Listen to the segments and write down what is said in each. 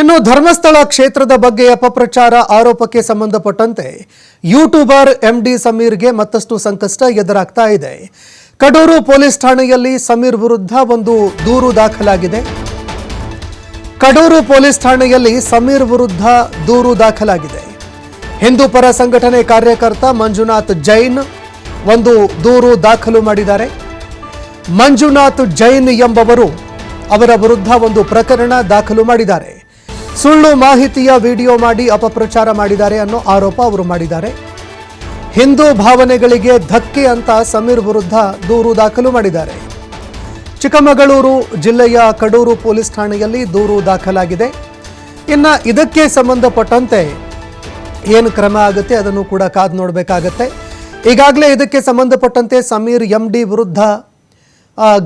ಇನ್ನು ಧರ್ಮಸ್ಥಳ ಕ್ಷೇತ್ರದ ಬಗ್ಗೆ ಅಪಪ್ರಚಾರ ಆರೋಪಕ್ಕೆ ಸಂಬಂಧಪಟ್ಟಂತೆ ಯೂಟ್ಯೂಬರ್ ಎಂಡಿ ಸಮೀರ್ಗೆ ಮತ್ತಷ್ಟು ಸಂಕಷ್ಟ ಎದುರಾಗ್ತಾ ಇದೆ. ಕಡೂರು ಪೊಲೀಸ್ ಠಾಣೆಯಲ್ಲಿ ಸಮೀರ್ ವಿರುದ್ಧ ಒಂದು ದೂರು ದಾಖಲಾಗಿದೆ. ಕಡೂರು ಪೊಲೀಸ್ ಠಾಣೆಯಲ್ಲಿ ಸಮೀರ್ ವಿರುದ್ಧ ದೂರು ದಾಖಲಾಗಿದೆ. ಹಿಂದೂ ಪರ ಸಂಘಟನೆ ಕಾರ್ಯಕರ್ತ ಮಂಜುನಾಥ್ ಜೈನ್ ಒಂದು ದೂರು ದಾಖಲು ಮಾಡಿದ್ದಾರೆ. ಮಂಜುನಾಥ್ ಜೈನ್ ಎಂಬವರು ಅವರ ವಿರುದ್ಧ ಒಂದು ಪ್ರಕರಣ ದಾಖಲು ಮಾಡಿದ್ದಾರೆ. ಸುಳ್ಳು ಮಾಹಿತಿಯ ವಿಡಿಯೋ ಮಾಡಿ ಅಪಪ್ರಚಾರ ಮಾಡಿದ್ದಾರೆ ಅನ್ನೋ ಆರೋಪ ಅವರು ಮಾಡಿದ್ದಾರೆ. ಹಿಂದೂ ಭಾವನೆಗಳಿಗೆ ಧಕ್ಕೆ ಅಂತ ಸಮೀರ್ ವಿರುದ್ಧ ದೂರು ದಾಖಲು ಮಾಡಿದ್ದಾರೆ. ಚಿಕ್ಕಮಗಳೂರು ಜಿಲ್ಲೆಯ ಕಡೂರು ಪೊಲೀಸ್ ಠಾಣೆಯಲ್ಲಿ ದೂರು ದಾಖಲಾಗಿದೆ. ಇನ್ನು ಇದಕ್ಕೆ ಸಂಬಂಧಪಟ್ಟಂತೆ ಏನು ಕ್ರಮ ಆಗುತ್ತೆ ಅದನ್ನು ಕೂಡ ಕಾದು ನೋಡಬೇಕಾಗತ್ತೆ. ಈಗಾಗಲೇ ಇದಕ್ಕೆ ಸಂಬಂಧಪಟ್ಟಂತೆ ಸಮೀರ್ ಎಂ ಡಿ ವಿರುದ್ಧ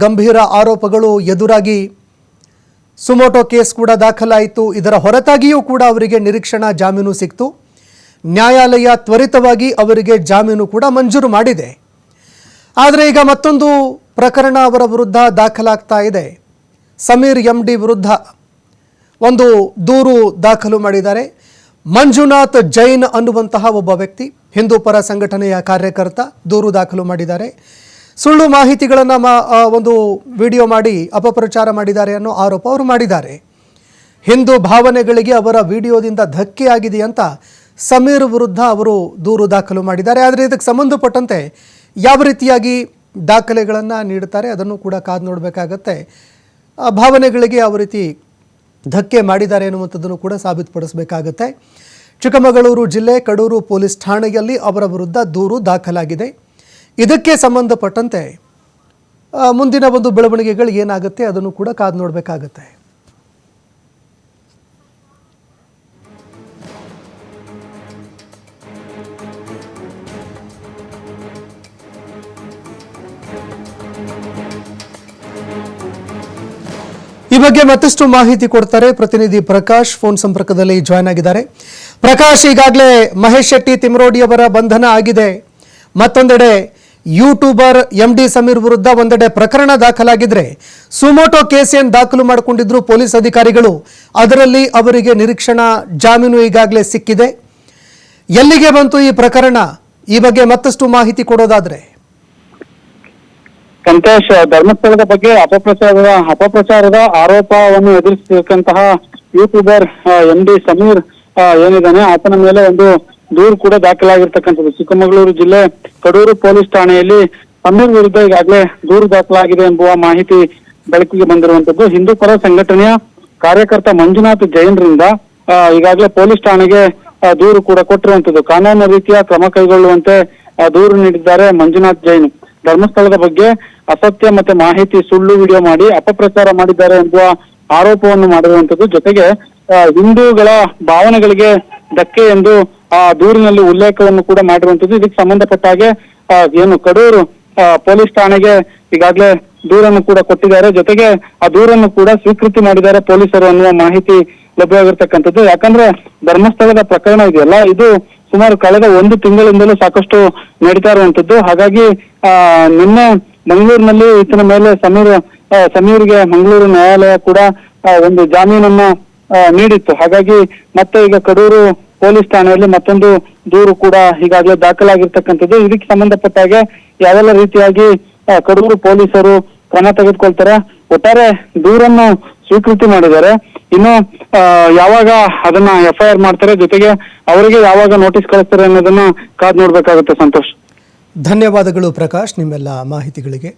ಗಂಭೀರ ಆರೋಪಗಳು ಎದುರಾಗಿ ಸುಮೋಟೋ ಕೇಸ್ ಕೂಡ ದಾಖಲಾಯಿತು. ಇದರ ಹೊರತಾಗಿಯೂ ಕೂಡ ಅವರಿಗೆ ನಿರೀಕ್ಷಣಾ ಜಾಮೀನು ಸಿಕ್ತು. ನ್ಯಾಯಾಲಯ ತ್ವರಿತವಾಗಿ ಅವರಿಗೆ ಜಾಮೀನು ಕೂಡ ಮಂಜೂರು ಮಾಡಿದೆ. ಆದರೆ ಈಗ ಮತ್ತೊಂದು ಪ್ರಕರಣ ಅವರ ವಿರುದ್ಧ ದಾಖಲಾಗ್ತಾ ಇದೆ. ಸಮೀರ್ ಎಂ ಡಿ ವಿರುದ್ಧ ಒಂದು ದೂರು ದಾಖಲು ಮಾಡಿದ್ದಾರೆ. ಮಂಜುನಾಥ್ ಜೈನ್ ಅನ್ನುವಂತಹ ಒಬ್ಬ ವ್ಯಕ್ತಿ, ಹಿಂದೂ ಪರ ಸಂಘಟನೆಯ ಕಾರ್ಯಕರ್ತ, ದೂರು ದಾಖಲು ಮಾಡಿದ್ದಾರೆ. ಸುಳ್ಳು ಮಾಹಿತಿಗಳನ್ನು ಒಂದು ವಿಡಿಯೋ ಮಾಡಿ ಅಪಪ್ರಚಾರ ಮಾಡಿದ್ದಾರೆ ಅನ್ನೋ ಆರೋಪ ಅವರು ಮಾಡಿದ್ದಾರೆ. ಹಿಂದೂ ಭಾವನೆಗಳಿಗೆ ಅವರ ವಿಡಿಯೋದಿಂದ ಧಕ್ಕೆ ಆಗಿದೆ ಅಂತ ಸಮೀರ್ ವಿರುದ್ಧ ಅವರು ದೂರು ದಾಖಲು ಮಾಡಿದ್ದಾರೆ. ಆದರೆ ಇದಕ್ಕೆ ಸಂಬಂಧಪಟ್ಟಂತೆ ಯಾವ ರೀತಿಯಾಗಿ ದಾಖಲೆಗಳನ್ನು ನೀಡುತ್ತಾರೆ ಅದನ್ನು ಕೂಡ ಕಾದು ನೋಡಬೇಕಾಗತ್ತೆ. ಭಾವನೆಗಳಿಗೆ ಯಾವ ರೀತಿ ಧಕ್ಕೆ ಮಾಡಿದ್ದಾರೆ ಎನ್ನುವಂಥದ್ದನ್ನು ಕೂಡ ಸಾಬೀತುಪಡಿಸಬೇಕಾಗತ್ತೆ. ಚಿಕ್ಕಮಗಳೂರು ಜಿಲ್ಲೆ ಕಡೂರು ಪೊಲೀಸ್ ಠಾಣೆಯಲ್ಲಿ ಅವರ ವಿರುದ್ಧ ದೂರು ದಾಖಲಾಗಿದೆ. ಇದಕ್ಕೆ ಸಂಬಂಧಪಟ್ಟಂತೆ ಮುಂದಿನ ಒಂದು ಬೆಳವಣಿಗೆಗಳು ಏನಾಗುತ್ತೆ ಅದನ್ನು ಕೂಡ ಕಾದು ನೋಡಬೇಕಾಗತ್ತೆ. ಈ ಬಗ್ಗೆ ಮತ್ತಷ್ಟು ಮಾಹಿತಿ ಕೊಡ್ತಾರೆ ಪ್ರತಿನಿಧಿ ಪ್ರಕಾಶ್, ಫೋನ್ ಸಂಪರ್ಕದಲ್ಲಿ ಜಾಯ್ನ್ ಆಗಿದ್ದಾರೆ. ಪ್ರಕಾಶ್, ಈಗಾಗಲೇ ಮಹೇಶ್ ಶೆಟ್ಟಿ ತಿಮರೋಡಿಯವರ ಬಂಧನ ಆಗಿದೆ. ಮತ್ತೊಂದೆಡೆ ಯೂಟ್ಯೂಬರ್ ಎಂ ಡಿ ಸಮೀರ್ ವಿರುದ್ಧ ಒಂದೆಡೆ ಪ್ರಕರಣ ದಾಖಲಾಗಿದ್ರೆ ಸುಮೋಟೋ ಕೇಸ್ ದಾಖಲು ಮಾಡಿಕೊಂಡಿದ್ರು ಪೊಲೀಸ್ ಅಧಿಕಾರಿಗಳು. ಅದರಲ್ಲಿ ಅವರಿಗೆ ನಿರೀಕ್ಷಣಾ ಜಾಮೀನು ಈಗಾಗಲೇ ಸಿಕ್ಕಿದೆ. ಎಲ್ಲಿಗೆ ಬಂತು ಈ ಪ್ರಕರಣ? ಈ ಬಗ್ಗೆ ಮತ್ತಷ್ಟು ಮಾಹಿತಿ ಕೊಡೋದಾದ್ರೆ. ಸಂತೋಷ್, ಧರ್ಮಸ್ಥಳದ ಬಗ್ಗೆ ಅಪಪ್ರಚಾರದ ಅಪಪ್ರಚಾರದ ಆರೋಪವನ್ನು ಎದುರಿಸತಕ್ಕಂತಹ ಯೂಟ್ಯೂಬರ್ ಎಂ ಡಿ ಸಮೀರ್ ಏನಿದ್ದಾನೆ, ಆತನ ಮೇಲೆ ಒಂದು ದೂರು ಕೂಡ ದಾಖಲಾಗಿರ್ತಕ್ಕಂಥದ್ದು. ಚಿಕ್ಕಮಗಳೂರು ಜಿಲ್ಲೆ ಕಡೂರು ಪೊಲೀಸ್ ಠಾಣೆಯಲ್ಲಿ ಸಮೀರ್ ವಿರುದ್ಧ ಈಗಾಗಲೇ ದೂರು ದಾಖಲಾಗಿದೆ ಎಂಬುವ ಮಾಹಿತಿ ಬೆಳಕಿಗೆ ಬಂದಿರುವಂತದ್ದು ಹಿಂದೂ ಪರ ಸಂಘಟನೆಯ ಕಾರ್ಯಕರ್ತ ಮಂಜುನಾಥ್ ಜೈನ್ರಿಂದ ಈಗಾಗಲೇ ಪೊಲೀಸ್ ಠಾಣೆಗೆ ದೂರು ಕೂಡ ಕೊಟ್ಟಿರುವಂತದ್ದು ಕಾನೂನು ರೀತಿಯ ಕ್ರಮ ಕೈಗೊಳ್ಳುವಂತೆ ದೂರು ನೀಡಿದ್ದಾರೆ ಮಂಜುನಾಥ್ ಜೈನ್. ಧರ್ಮಸ್ಥಳದ ಬಗ್ಗೆ ಅಸತ್ಯ ಮತ್ತೆ ಮಾಹಿತಿ ಸುಳ್ಳು ವಿಡಿಯೋ ಮಾಡಿ ಅಪಪ್ರಚಾರ ಮಾಡಿದ್ದಾರೆ ಎಂಬುವ ಆರೋಪವನ್ನು ಮಾಡಿರುವಂತದ್ದು ಜೊತೆಗೆ ಹಿಂದೂಗಳ ಭಾವನೆಗಳಿಗೆ ಧಕ್ಕೆ ಎಂದು ಆ ದೂರಿನಲ್ಲಿ ಉಲ್ಲೇಖವನ್ನು ಕೂಡ ಮಾಡಿರುವಂತದ್ದು ಇದಕ್ಕೆ ಸಂಬಂಧಪಟ್ಟ ಹಾಗೆ ಏನು ಕಡೂರು ಪೊಲೀಸ್ ಠಾಣೆಗೆ ಈಗಾಗಲೇ ದೂರನ್ನು ಕೂಡ ಕೊಟ್ಟಿದ್ದಾರೆ. ಜೊತೆಗೆ ಆ ದೂರನ್ನು ಕೂಡ ಸ್ವೀಕೃತಿ ಮಾಡಿದ್ದಾರೆ ಪೊಲೀಸರು ಅನ್ನುವ ಮಾಹಿತಿ ಲಭ್ಯವಾಗಿರ್ತಕ್ಕಂಥದ್ದು. ಯಾಕಂದ್ರೆ ಧರ್ಮಸ್ಥಳದ ಪ್ರಕರಣ ಇದೆಯಲ್ಲ, ಇದು ಸುಮಾರು ಕಳೆದ ಒಂದು ತಿಂಗಳಿಂದಲೂ ಸಾಕಷ್ಟು ನಡೀತಾ ಇರುವಂತದ್ದು ಹಾಗಾಗಿ, ಆ, ನಿನ್ನೆ ಮಂಗಳೂರಿನಲ್ಲಿ ಈತನ ಮೇಲೆ ಸಮೀರ್ ಸಮೀರ್ಗೆ ಮಂಗಳೂರು ನ್ಯಾಯಾಲಯ ಕೂಡ ಒಂದು ಜಾಮೀನನ್ನ ನೀಡಿತ್ತು. ಹಾಗಾಗಿ ಮತ್ತೆ ಈಗ ಕಡೂರು ಪೊಲೀಸ್ ಠಾಣೆಯಲ್ಲಿ ಮತ್ತೊಂದು ದೂರು ಕೂಡ ಈಗಾಗಲೇ ದಾಖಲಾಗಿರ್ತಕ್ಕಂಥದ್ದು. ಇದಕ್ಕೆ ಸಂಬಂಧಪಟ್ಟ ಹಾಗೆ ಯಾವೆಲ್ಲ ರೀತಿಯಾಗಿ ಕಡೂರು ಪೊಲೀಸರು ಕ್ರಮ ತೆಗೆದುಕೊಳ್ತಾರೆ ಒಟ್ಟಾರೆ ದೂರನ್ನು ಸ್ವೀಕೃತಿ ಮಾಡಿದ್ದಾರೆ. ಇನ್ನು ಯಾವಾಗ ಅದನ್ನ ಎಫ್ಐಆರ್ ಮಾಡ್ತಾರೆ, ಜೊತೆಗೆ ಅವರಿಗೆ ಯಾವಾಗ ನೋಟಿಸ್ ಕಳಿಸ್ತಾರೆ ಅನ್ನೋದನ್ನ ಕಾದ್ ನೋಡ್ಬೇಕಾಗುತ್ತೆ ಸಂತೋಷ್. ಧನ್ಯವಾದಗಳು ಪ್ರಕಾಶ್, ನಿಮ್ಮೆಲ್ಲ ಮಾಹಿತಿಗಳಿಗೆ.